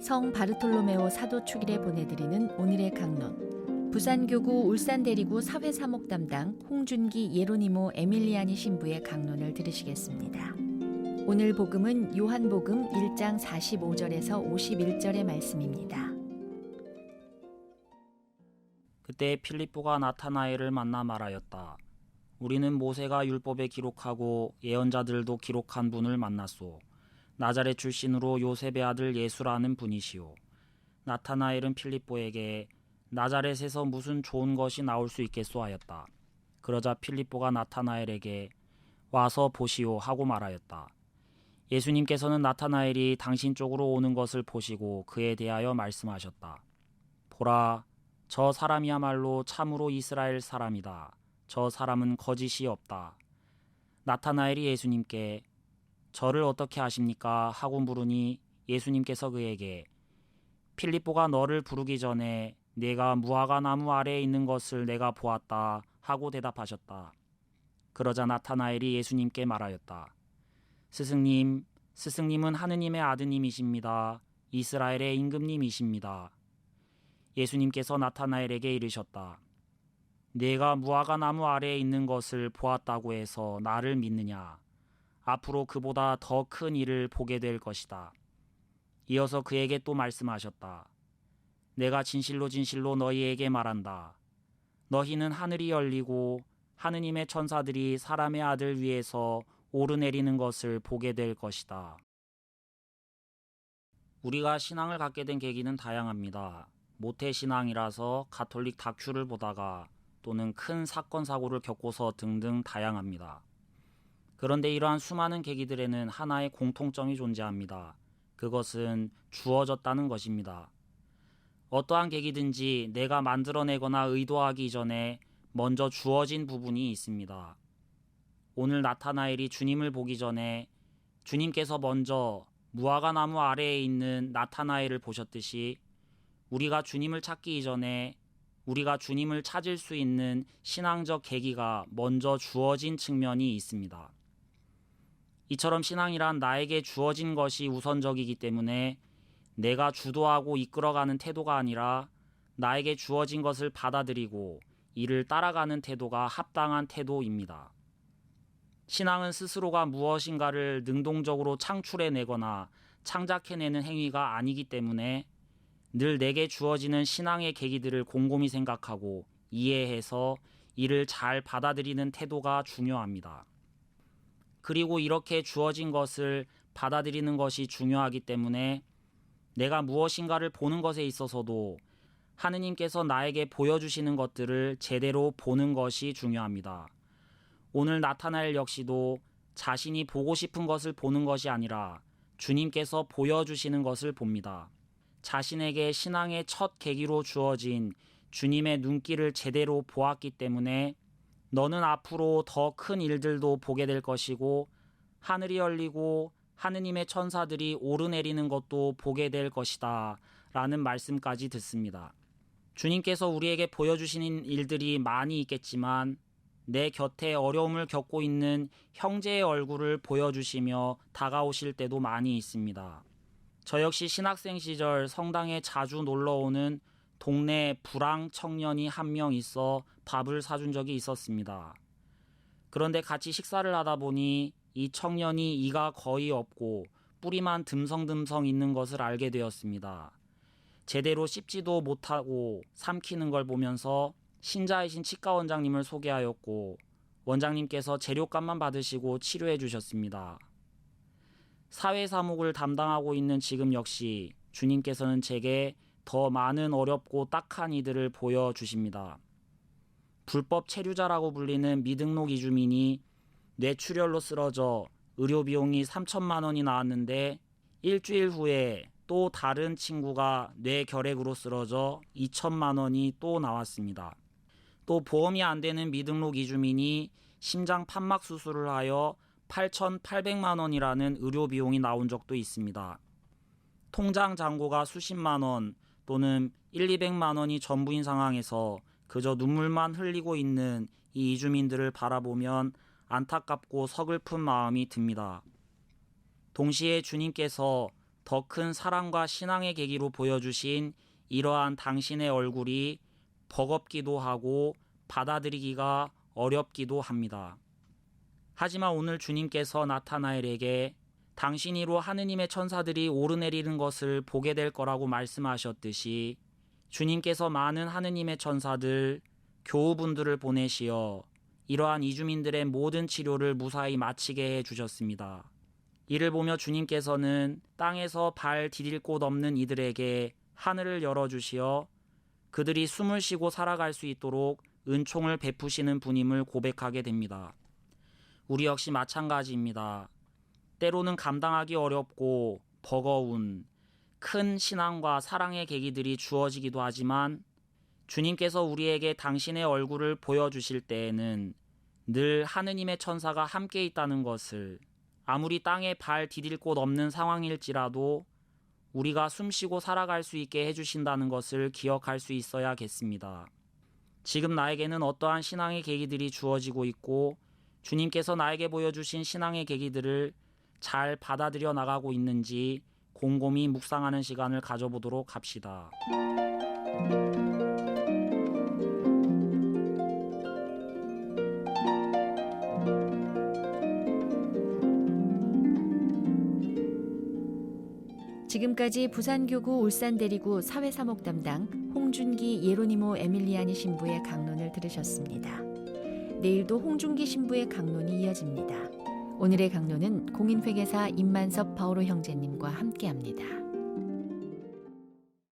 성 바르톨로메오 사도 축일에 보내드리는 오늘의 강론. 부산교구 울산대리구 사회사목 담당 홍준기 예로니모 에밀리아니 신부의 강론을 들으시겠습니다. 오늘 복음은 요한복음 1장 45절에서 51절의 말씀입니다. 그때 필립보가 나타나엘을 만나 말하였다. 우리는 모세가 율법에 기록하고 예언자들도 기록한 분을 만났소. 나자렛 출신으로 요셉의 아들 예수라는 분이시오. 나타나엘은 필립보에게 나자렛에서 무슨 좋은 것이 나올 수 있겠소 하였다. 그러자 필립보가 나타나엘에게 와서 보시오 하고 말하였다. 예수님께서는 나타나엘이 당신 쪽으로 오는 것을 보시고 그에 대하여 말씀하셨다. 보라, 저 사람이야말로 참으로 이스라엘 사람이다. 저 사람은 거짓이 없다. 나타나엘이 예수님께 저를 어떻게 아십니까? 하고 물으니 예수님께서 그에게 필립보가 너를 부르기 전에 내가 무화과 나무 아래에 있는 것을 내가 보았다 하고 대답하셨다. 그러자 나타나엘이 예수님께 말하였다. 스승님, 스승님은 하느님의 아드님이십니다. 이스라엘의 임금님이십니다. 예수님께서 나타나엘에게 이르셨다. 내가 무화과 나무 아래에 있는 것을 보았다고 해서 나를 믿느냐? 앞으로 그보다 더 큰 일을 보게 될 것이다. 이어서 그에게 또 말씀하셨다. 내가 진실로 진실로 너희에게 말한다. 너희는 하늘이 열리고 하느님의 천사들이 사람의 아들 위에서 오르내리는 것을 보게 될 것이다. 우리가 신앙을 갖게 된 계기는 다양합니다. 모태 신앙이라서 가톨릭 다큐를 보다가 또는 큰 사건 사고를 겪고서 등등 다양합니다. 그런데 이러한 수많은 계기들에는 하나의 공통점이 존재합니다. 그것은 주어졌다는 것입니다. 어떠한 계기든지 내가 만들어내거나 의도하기 이전에 먼저 주어진 부분이 있습니다. 오늘 나타나엘이 주님을 보기 전에 주님께서 먼저 무화과 나무 아래에 있는 나타나엘을 보셨듯이 우리가 주님을 찾기 이전에 우리가 주님을 찾을 수 있는 신앙적 계기가 먼저 주어진 측면이 있습니다. 이처럼 신앙이란 나에게 주어진 것이 우선적이기 때문에 내가 주도하고 이끌어가는 태도가 아니라 나에게 주어진 것을 받아들이고 이를 따라가는 태도가 합당한 태도입니다. 신앙은 스스로가 무엇인가를 능동적으로 창출해내거나 창작해내는 행위가 아니기 때문에 늘 내게 주어지는 신앙의 계기들을 곰곰이 생각하고 이해해서 이를 잘 받아들이는 태도가 중요합니다. 그리고 이렇게 주어진 것을 받아들이는 것이 중요하기 때문에 내가 무엇인가를 보는 것에 있어서도 하느님께서 나에게 보여주시는 것들을 제대로 보는 것이 중요합니다. 오늘 나타날 역시도 자신이 보고 싶은 것을 보는 것이 아니라 주님께서 보여주시는 것을 봅니다. 자신에게 신앙의 첫 계기로 주어진 주님의 눈길을 제대로 보았기 때문에 너는 앞으로 더 큰 일들도 보게 될 것이고 하늘이 열리고 하느님의 천사들이 오르내리는 것도 보게 될 것이다. 라는 말씀까지 듣습니다. 주님께서 우리에게 보여주시는 일들이 많이 있겠지만 내 곁에 어려움을 겪고 있는 형제의 얼굴을 보여주시며 다가오실 때도 많이 있습니다. 저 역시 신학생 시절 성당에 자주 놀러 오는 동네 불황 청년이 한 명 있어 밥을 사준 적이 있었습니다. 그런데 같이 식사를 하다 보니 이 청년이 이가 거의 없고 뿌리만 듬성듬성 있는 것을 알게 되었습니다. 제대로 씹지도 못하고 삼키는 걸 보면서 신자이신 치과 원장님을 소개하였고 원장님께서 재료값만 받으시고 치료해 주셨습니다. 사회 사목을 담당하고 있는 지금 역시 주님께서는 제게 더 많은 어렵고 딱한 이들을 보여 주십니다. 불법 체류자라고 불리는 미등록 이주민이 뇌출혈로 쓰러져 의료 비용이 3천만 원이 나왔는데 일주일 후에 또 다른 친구가 뇌결핵으로 쓰러져 2천만 원이 또 나왔습니다. 또 보험이 안 되는 미등록 이주민이 심장 판막 수술을 하여 8,800만 원이라는 의료 비용이 나온 적도 있습니다. 통장 잔고가 수십만 원 또는 1, 200만 원이 전부인 상황에서 그저 눈물만 흘리고 있는 이 이주민들을 바라보면 안타깝고 서글픈 마음이 듭니다. 동시에 주님께서 더 큰 사랑과 신앙의 계기로 보여주신 이러한 당신의 얼굴이 버겁기도 하고 받아들이기가 어렵기도 합니다. 하지만 오늘 주님께서 나타나엘에게 당신이로 하느님의 천사들이 오르내리는 것을 보게 될 거라고 말씀하셨듯이 주님께서 많은 하느님의 천사들, 교우분들을 보내시어 이러한 이주민들의 모든 치료를 무사히 마치게 해 주셨습니다. 이를 보며 주님께서는 땅에서 발 디딜 곳 없는 이들에게 하늘을 열어주시어 그들이 숨을 쉬고 살아갈 수 있도록 은총을 베푸시는 분임을 고백하게 됩니다. 우리 역시 마찬가지입니다. 때로는 감당하기 어렵고 버거운 큰 신앙과 사랑의 계기들이 주어지기도 하지만 주님께서 우리에게 당신의 얼굴을 보여주실 때에는 늘 하느님의 천사가 함께 있다는 것을 아무리 땅에 발 디딜 곳 없는 상황일지라도 우리가 숨쉬고 살아갈 수 있게 해주신다는 것을 기억할 수 있어야겠습니다. 지금 나에게는 어떠한 신앙의 계기들이 주어지고 있고 주님께서 나에게 보여주신 신앙의 계기들을 잘 받아들여 나가고 있는지 곰곰이 묵상하는 시간을 가져보도록 합시다. 지금까지 부산교구 울산대리구 사회사목 담당 홍준기 예로니모 에밀리아니 신부의 강론을 들으셨습니다. 내일도 홍준기 신부의 강론이 이어집니다. 오늘의 강론은 공인회계사 임만섭 바오로 형제님과 함께합니다.